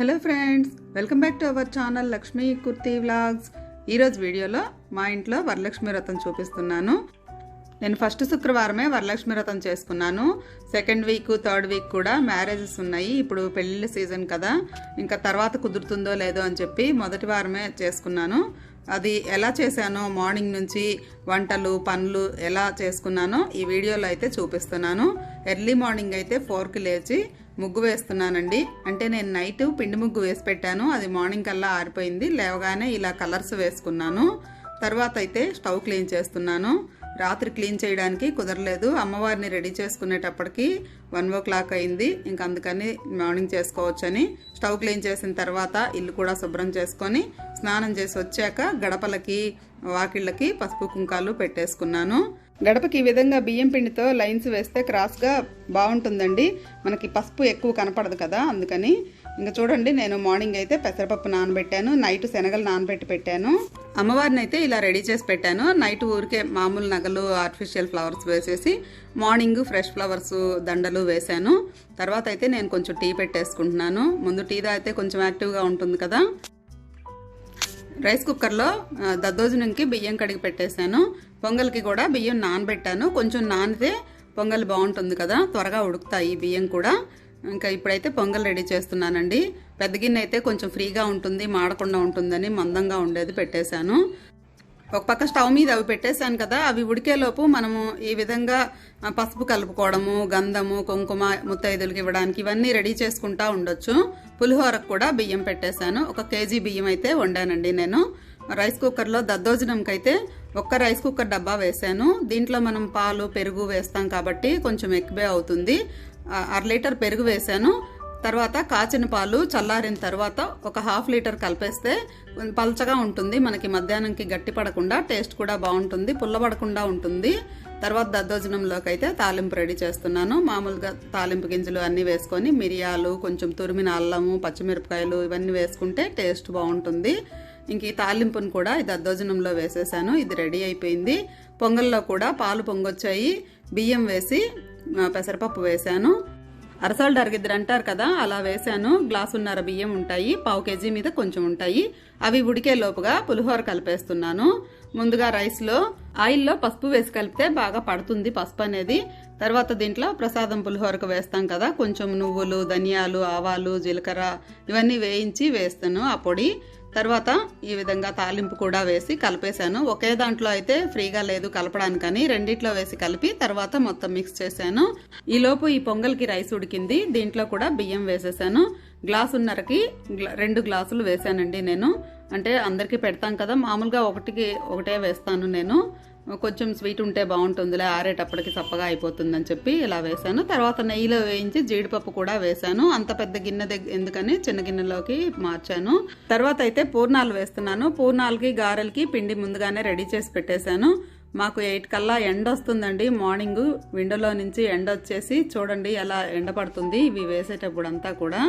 Hello friends welcome back to our channel Lakshmi Kurti vlogs ఈరోజు వీడియోలో మా ఇంట్లో వరలక్ష్మి వ్రతం చూపిస్తున్నాను. నేను ఫస్ట్ శుక్రవారమే వరలక్ష్మి వ్రతం చేసుకున్నాను. సెకండ్ వీక్ థర్డ్ వీక్ కూడా మ్యారేజెస్ ఉన్నాయి. ఇప్పుడు పెళ్ళిళ్ళ సీజన్ కదా. ఇంకా తర్వాత కుదురుతుందో లేదో అని చెప్పి మొదటి వారమే చేసుకున్నాను. అది ఎలా చేశానో మార్నింగ్ నుంచి వంటలు పనులు ఎలా చేసుకున్నానో ఈ వీడియోలో అయితే చూపిస్తున్నాను. ఎర్లీ మార్నింగ్ అయితే ఫోర్కి లేచి ముగ్గు వేస్తున్నానండి. అంటే నేను నైట్ పిండి ముగ్గు వేసి పెట్టాను. అది మార్నింగ్ కల్లా ఆరిపోయింది. లేవగానే ఇలా కలర్స్ వేసుకున్నాను. తర్వాత అయితే స్టవ్ క్లీన్ చేస్తున్నాను. రాత్రి క్లీన్ చేయడానికి కుదరలేదు. అమ్మవారిని రెడీ చేసుకునేటప్పటికి వన్ ఓ క్లాక్ అయింది. ఇంకా అందుకని మార్నింగ్ చేసుకోవచ్చని స్టవ్ క్లీన్ చేసిన తర్వాత ఇల్లు కూడా శుభ్రం చేసుకొని స్నానం చేసి వచ్చాక గడపలకి వాకిళ్ళకి పసుపు కుంకాలు పెట్టేసుకున్నాను. గడపకి ఈ విధంగా బియ్యం పిండితో లైన్స్ వేస్తే క్రాస్గా బాగుంటుందండి. మనకి పసుపు ఎక్కువ కనపడదు కదా అందుకని. ఇంకా చూడండి నేను మార్నింగ్ అయితే పెసరపప్పు నానబెట్టాను నైట్ శనగలు నానబెట్టి పెట్టాను. అమ్మవారిని అయితే ఇలా రెడీ చేసి పెట్టాను. నైట్ ఊరికే మామూలు నగలు ఆర్టిఫిషియల్ ఫ్లవర్స్ వేసేసి మార్నింగ్ ఫ్రెష్ ఫ్లవర్స్ దండలు వేశాను. తర్వాత అయితే నేను కొంచెం టీ పెట్టేసుకుంటున్నాను. ముందు టీ అయితే కొంచెం యాక్టివ్గా ఉంటుంది కదా. రైస్ కుక్కర్లో ఆ, దద్దోజనంకి బియ్యం కడిగి పెట్టేశాను. పొంగల్కి కూడా బియ్యం నానబెట్టాను. కొంచెం నానితే పొంగల్ బాగుంటుంది కదా. త్వరగా ఉడుకుతాయి బియ్యం కూడా. ఇంకా ఇప్పుడైతే పొంగల్ రెడీ చేస్తున్నానండి. పెద్ద గిన్నె అయితే కొంచెం ఫ్రీగా ఉంటుంది మాడకుండా ఉంటుందని మందంగా ఉండేది పెట్టేశాను. ఒక పక్క స్టవ్ మీద అవి పెట్టేశాను కదా. అవి ఉడికేలోపు మనము ఈ విధంగా పసుపు కలుపుకోవడము గంధము కుంకుమ ముత్తైదులకి ఇవ్వడానికి ఇవన్నీ రెడీ చేసుకుంటా ఉండొచ్చు. పులిహోరకు కూడా బియ్యం పెట్టేశాను. ఒక కేజీ బియ్యం అయితే వండానండి నేను. రైస్ కుక్కర్లో దద్దోజనంకైతే ఒక్క రైస్ కుక్కర్ డబ్బా వేసాను దీంట్లో మనం పాలు పెరుగు వేస్తాం కాబట్టి కొంచెం ఎక్కువే అవుతుంది. అర లీటర్ పెరుగు వేసాను తర్వాత కాచిన పాలు చల్లారిన తర్వాత ఒక హాఫ్ లీటర్ కలిపేస్తే పల్చగా ఉంటుంది. మనకి మధ్యాహ్నంకి గట్టి పడకుండా టేస్ట్ కూడా బాగుంటుంది పుల్లబడకుండా ఉంటుంది. తర్వాత దద్దోజనంలోకి అయితే తాలింపు రెడీ చేస్తున్నాను. మామూలుగా తాలింపు గింజలు అన్నీ వేసుకొని మిరియాలు కొంచెం తురిమిన అల్లము పచ్చిమిరపకాయలు ఇవన్నీ వేసుకుంటే టేస్ట్ బాగుంటుంది. ఇంక ఈ తాలింపును కూడా ఇది అద్దోజనంలో వేసేసాను. ఇది రెడీ అయిపోయింది. పొంగల్లో కూడా పాలు పొంగొచ్చాయి. బియ్యం వేసి పెసరపప్పు వేశాను అరసాలు అరగిద్దరు అంటారు కదా అలా వేశాను గ్లాసున్నర బియ్యం ఉంటాయి. పావు కేజీ మీద కొంచెం ఉంటాయి. అవి ఉడికే లోపుగా పులిహోర కలిపేస్తున్నాను. ముందుగా రైస్లో ఆయిల్లో పసుపు వేసి కలిపితే బాగా పడుతుంది పసుపు అనేది. తర్వాత దీంట్లో ప్రసాదం పులిహోరకు వేస్తాం కదా కొంచెం నువ్వులు ధనియాలు ఆవాలు జీలకర్ర ఇవన్నీ వేయించి వేస్తాను ఆ పొడి. తర్వాత ఈ విధంగా తాలింపు కూడా వేసి కలిపేశాను. ఒకే దాంట్లో అయితే ఫ్రీగా లేదు కలపడానికని రెండిట్లో వేసి కలిపి తర్వాత మొత్తం మిక్స్ చేశాను. ఈలోపు ఈ పొంగల్కి రైస్ ఉడికింది. దీంట్లో కూడా బియ్యం వేసేసాను. గ్లాసున్నరకి రెండు గ్లాసులు వేసానండి నేను. అంటే అందరికీ పెడతాం కదా. మామూలుగా ఒకటికి ఒకటే వేస్తాను నేను. కొంచెం స్వీట్ ఉంటే బాగుంటుందిలే ఆరేటప్పటికి చప్పగా అయిపోతుందని చెప్పి ఇలా వేశాను. తర్వాత నెయ్యిలో వేయించి జీడిపప్పు కూడా వేశాను. అంత పెద్ద గిన్నె దగ్గర ఎందుకని చిన్న గిన్నెలోకి మార్చాను. తర్వాత అయితే పూర్ణాలు వేస్తున్నాను. పూర్ణాలకి గారెలకి పిండి ముందుగానే రెడీ చేసి పెట్టేశాను. మాకు ఎయిట్ కల్లా ఎండ వస్తుందండి. మార్నింగ్ విండోలో నుంచి ఎండ వచ్చేసి చూడండి ఎలా ఎండ పడుతుంది. ఇవి వేసేటప్పుడు అంతా కూడా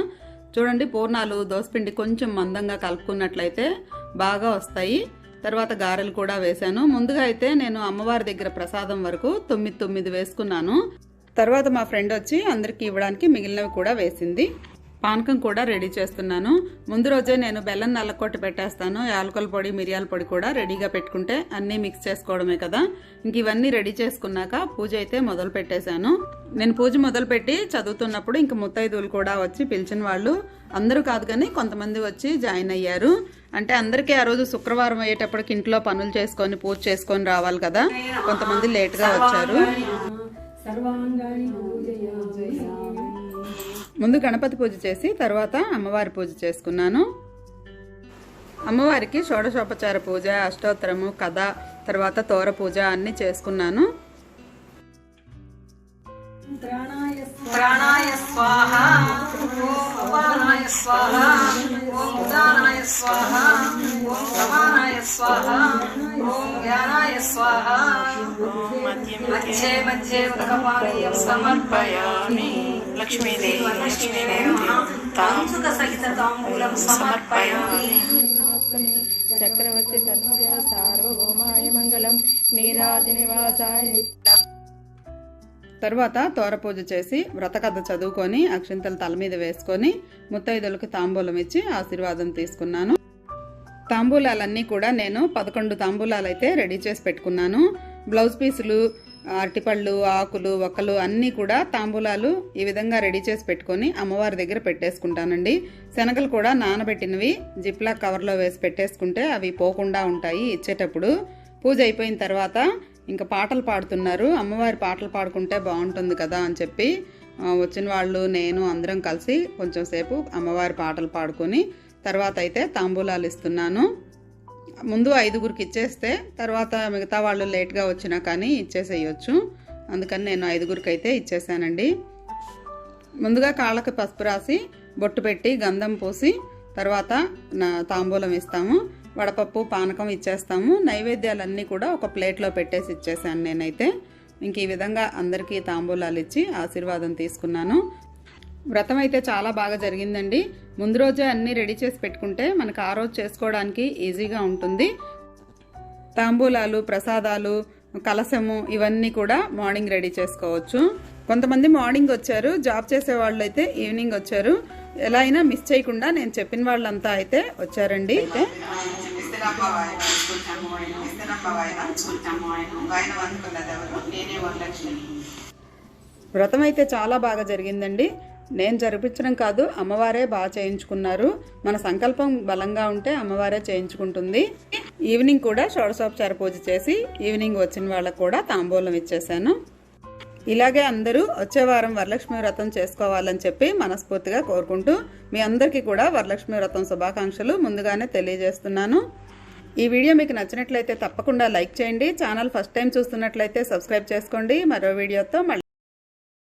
చూడండి పూర్ణాలు దోసపిండి కొంచెం మందంగా కలుపుకున్నట్లయితే బాగా వస్తాయి. తర్వాత గారెలు కూడా వేశాను. ముందుగా అయితే నేను అమ్మవారి దగ్గర ప్రసాదం వరకు తొమ్మిది తొమ్మిది వేసుకున్నాను. తర్వాత మా ఫ్రెండ్ వచ్చి అందరికి ఇవ్వడానికి మిగిలినవి కూడా వేసింది. పానకం కూడా రెడీ చేస్తున్నాను. ముందు రోజే నేను బెల్లం నల్లకొట్టి పెట్టేస్తాను. యాలకుల పొడి మిరియాల పొడి కూడా రెడీగా పెట్టుకుంటే అన్నీ మిక్స్ చేసుకోవడమే కదా. ఇంక ఇవన్నీ రెడీ చేసుకున్నాక పూజ అయితే మొదలు పెట్టేశాను. నేను పూజ మొదలుపెట్టి చదువుతున్నప్పుడు ఇంక ముత్తైదువులు కూడా వచ్చి పిలిచిన వాళ్ళు అందరూ కాదు కానీ కొంతమంది వచ్చి జాయిన్ అయ్యారు. అంటే అందరికీ ఆ రోజు శుక్రవారం అయ్యేటప్పటికి ఇంట్లో పనులు చేసుకొని పూజ చేసుకొని రావాలి కదా. కొంతమంది లేట్గా వచ్చారు. సర్వాంగాని ముందు గణపతి పూజ చేసి తర్వాత అమ్మవారి పూజ చేసుకున్నాను. అమ్మవారికి షోడశోపచార పూజ అష్టోత్తరము కథ తర్వాత తోర పూజ అన్ని చేసుకున్నాను. ప్రాణాయ స్వాహ ఓం స్వాహ ఓం ఉదానాయ స్వాహ ఓం సమానాయ స్వాహ ఓం జ్ఞానాయ స్వాహ. మధ్యే మధ్యే సమర్పయామి. లక్ష్మీదేవి సమర్పయామి చక్రవర్తి తనుజ సార్వభౌమాయ మంగళం నీరాజి నివాసాయ తర్వాత తోర పూజ చేసి వ్రతకథ చదువుకొని అక్షింతలు తల మీద వేసుకొని ముత్తైదులకు తాంబూలం ఇచ్చి ఆశీర్వాదం తీసుకున్నాను. తాంబూలాలన్నీ కూడా నేను పదకొండు తాంబూలాలు అయితే రెడీ చేసి పెట్టుకున్నాను. బ్లౌజ్ పీసులు అరటిపళ్ళు ఆకులు ఒక్కలు అన్నీ కూడా తాంబూలాలు ఈ విధంగా రెడీ చేసి పెట్టుకొని అమ్మవారి దగ్గర పెట్టేసుకుంటానండి. శనగలు కూడా నానబెట్టినవి జిప్లా కవర్లో వేసి పెట్టేసుకుంటే అవి పోకుండా ఉంటాయి ఇచ్చేటప్పుడు. పూజ అయిపోయిన తర్వాత ఇంకా పాటలు పాడుతున్నారు. అమ్మవారి పాటలు పాడుకుంటే బాగుంటుంది కదా అని చెప్పి వచ్చిన వాళ్ళు నేను అందరం కలిసి కొంచెం సేపు అమ్మవారి పాటలు పాడుకొని తర్వాత అయితే తాంబూలాలు ఇస్తున్నాను. ముందు ఐదుగురికి ఇచ్చేస్తే తర్వాత మిగతా వాళ్ళు లేట్గా వచ్చినా కానీ ఇచ్చేసేయచ్చు. అందుకని నేను ఐదుగురికి అయితే ఇచ్చేసానండి. ముందుగా కాళ్ళకి పసుపు రాసి బొట్టు పెట్టి గంధం పూసి తర్వాత నా తాంబూలం ఇస్తాము వడపప్పు పానకం ఇచ్చేస్తాము. నైవేద్యాలన్నీ కూడా ఒక ప్లేట్లో పెట్టేసి ఇచ్చేసాను నేనైతే. ఇంక ఈ విధంగా అందరికీ తాంబూలాలు ఇచ్చి ఆశీర్వాదం తీసుకున్నాను. వ్రతం అయితే చాలా బాగా జరిగిందండి. ముందు రోజే అన్నీ రెడీ చేసి పెట్టుకుంటే మనకు ఆ రోజు చేసుకోవడానికి ఈజీగా ఉంటుంది. తాంబూలాలు ప్రసాదాలు కలశము ఇవన్నీ కూడా మార్నింగ్ రెడీ చేసుకోవచ్చు. కొంతమంది మార్నింగ్ వచ్చారు జాబ్ చేసే వాళ్ళు అయితే ఈవినింగ్ వచ్చారు. ఎలా అయినా మిస్ చేయకుండా నేను చెప్పిన వాళ్ళంతా అయితే వచ్చారండి. అయితే వ్రతం అయితే చాలా బాగా జరిగిందండి. నేను జరిపించడం కాదు అమ్మవారే బాగా చేయించుకున్నారు. మన సంకల్పం బలంగా ఉంటే అమ్మవారే చేయించుకుంటుంది. ఈవినింగ్ కూడా షోడశోపచార పూజ చేసి ఈవినింగ్ వచ్చిన వాళ్ళకు కూడా తాంబూలం ఇచ్చేసాను. ఇలాగే అందరూ వచ్చే వారం వరలక్ష్మి వ్రతం చేసుకోవాలని చెప్పి మనస్ఫూర్తిగా కోరుకుంటూ మీ అందరికీ కూడా వరలక్ష్మి వ్రతం శుభాకాంక్షలు ముందుగానే తెలియజేస్తున్నాను. ఈ వీడియో మీకు నచ్చినట్లయితే తప్పకుండా లైక్ చేయండి. ఛానల్ ఫస్ట్ టైం చూస్తున్నట్లయితే సబ్స్క్రైబ్ చేసుకోండి. మరో వీడియోతో మళ్ళీ